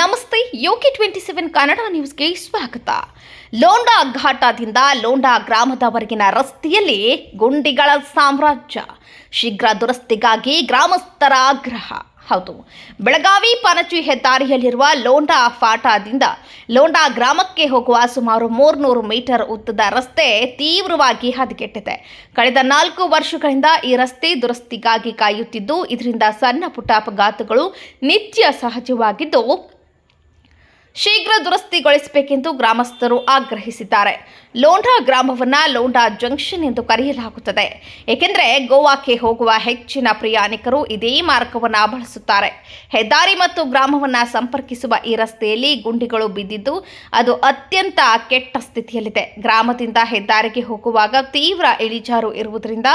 ನಮಸ್ತೆ Yogi twenty seven Kannada ನ್ಯೂಸ್ಗೆ ಸ್ವಾಗತ. ಲೋಂಡಾ ಘಾಟದಿಂದ ಲೋಂಡಾ ಗ್ರಾಮದವರೆಗಿನ ರಸ್ತೆಯಲ್ಲಿ ಗುಂಡಿಗಳ ಸಾಮ್ರಾಜ್ಯ. ಶೀಘ್ರ ದುರಸ್ತಿಗಾಗಿ ಗ್ರಾಮಸ್ಥರ ಆಗ್ರಹ. ಹೌದು, ಬೆಳಗಾವಿ ಪನಚಿ ಹೆದ್ದಾರಿಯಲ್ಲಿರುವ ಲೋಂಡಾ ಫಾಟಾದಿಂದ ಲೋಂಡಾ ಗ್ರಾಮಕ್ಕೆ ಹೋಗುವ ಸುಮಾರು ಮೂರ್ನೂರು ಮೀಟರ್ ಉದ್ದದ ರಸ್ತೆ ತೀವ್ರವಾಗಿ ಹದಗೆಟ್ಟಿದೆ. ಕಳೆದ ನಾಲ್ಕು ವರ್ಷಗಳಿಂದ ಈ ರಸ್ತೆ ದುರಸ್ತಿಗಾಗಿ ಕಾಯುತ್ತಿದ್ದು, ಇದರಿಂದ ಸಣ್ಣ ಪುಟ್ಟ ಅಪಘಾತಗಳು ನಿತ್ಯ ಸಹಜವಾಗಿದ್ದು ಶೀಘ್ರ ದುರಸ್ತಿಗೊಳಿಸಬೇಕೆಂದು ಗ್ರಾಮಸ್ಥರು ಆಗ್ರಹಿಸಿದ್ದಾರೆ. ಲೋಂಡಾ ಗ್ರಾಮವನ್ನು ಲೋಂಡಾ ಜಂಕ್ಷನ್ ಎಂದು ಕರೆಯಲಾಗುತ್ತದೆ. ಏಕೆಂದರೆ ಗೋವಾಕ್ಕೆ ಹೋಗುವ ಹೆಚ್ಚಿನ ಪ್ರಯಾಣಿಕರು ಇದೇ ಮಾರ್ಗವನ್ನು ಬಳಸುತ್ತಾರೆ. ಹೆದ್ದಾರಿ ಮತ್ತು ಗ್ರಾಮವನ್ನು ಸಂಪರ್ಕಿಸುವ ಈ ರಸ್ತೆಯಲ್ಲಿ ಗುಂಡಿಗಳು ಬಿದ್ದಿದ್ದು ಅದು ಅತ್ಯಂತ ಕೆಟ್ಟ ಸ್ಥಿತಿಯಲ್ಲಿದೆ. ಗ್ರಾಮದಿಂದ ಹೆದ್ದಾರಿಗೆ ಹೋಗುವಾಗ ತೀವ್ರ ಇಳಿಜಾರು ಇರುವುದರಿಂದ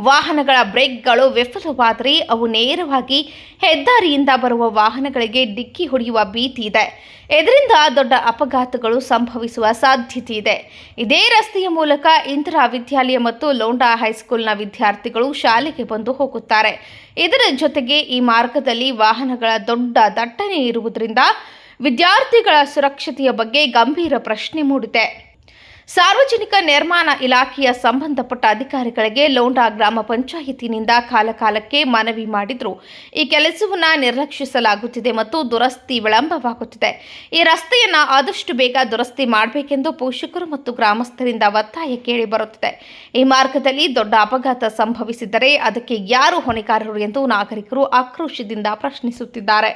ವಾಹನಗಳ ಬ್ರೇಕ್ಗಳು ವಿಫಲವಾದರೆ ಅವು ನೇರವಾಗಿ ಹೆದ್ದಾರಿಯಿಂದ ಬರುವ ವಾಹನಗಳಿಗೆ ಡಿಕ್ಕಿ ಹೊಡೆಯುವ ಭೀತಿ ಇದೆ. ಇದರಿಂದ ದೊಡ್ಡ ಅಪಘಾತಗಳು ಸಂಭವಿಸುವ ಸಾಧ್ಯತೆ ಇದೆ. ಇದೇ ರಸ್ತೆಯ ಮೂಲಕ ಇಂದಿರಾ ವಿದ್ಯಾಲಯ ಮತ್ತು ಲೋಂಡಾ ಹೈಸ್ಕೂಲ್ನ ವಿದ್ಯಾರ್ಥಿಗಳು ಶಾಲೆಗೆ ಬಂದು ಹೋಗುತ್ತಾರೆ. ಇದರ ಜೊತೆಗೆ ಈ ಮಾರ್ಗದಲ್ಲಿ ವಾಹನಗಳ ದೊಡ್ಡ ದಟ್ಟಣೆ ಇರುವುದರಿಂದ ವಿದ್ಯಾರ್ಥಿಗಳ ಸುರಕ್ಷತೆಯ ಬಗ್ಗೆ ಗಂಭೀರ ಪ್ರಶ್ನೆ ಮೂಡಿದೆ. ಸಾರ್ವಜನಿಕ ನಿರ್ಮಾಣ ಇಲಾಖೆಯ ಸಂಬಂಧಪಟ್ಟ ಅಧಿಕಾರಿಗಳಿಗೆ ಲೋಂಡಾ ಗ್ರಾಮ ಪಂಚಾಯಿತಿನಿಂದ ಕಾಲಕಾಲಕ್ಕೆ ಮನವಿ ಮಾಡಿದ್ರು. ಈ ಕೆಲಸವನ್ನು ನಿರ್ಲಕ್ಷಿಸಲಾಗುತ್ತಿದೆ ಮತ್ತು ದುರಸ್ತಿ ವಿಳಂಬವಾಗುತ್ತಿದೆ. ಈ ರಸ್ತೆಯನ್ನು ಆದಷ್ಟು ಬೇಗ ದುರಸ್ತಿ ಮಾಡಬೇಕೆಂದು ಪೋಷಕರು ಮತ್ತು ಗ್ರಾಮಸ್ಥರಿಂದ ಒತ್ತಾಯ ಕೇಳಿ ಬರುತ್ತಿದೆ. ಈ ಮಾರ್ಗದಲ್ಲಿ ದೊಡ್ಡ ಅಪಘಾತ ಸಂಭವಿಸಿದರೆ ಅದಕ್ಕೆ ಯಾರು ಹೊಣೆಗಾರರು ಎಂದು ನಾಗರಿಕರು ಆಕ್ರೋಶದಿಂದ ಪ್ರಶ್ನಿಸುತ್ತಿದ್ದಾರೆ.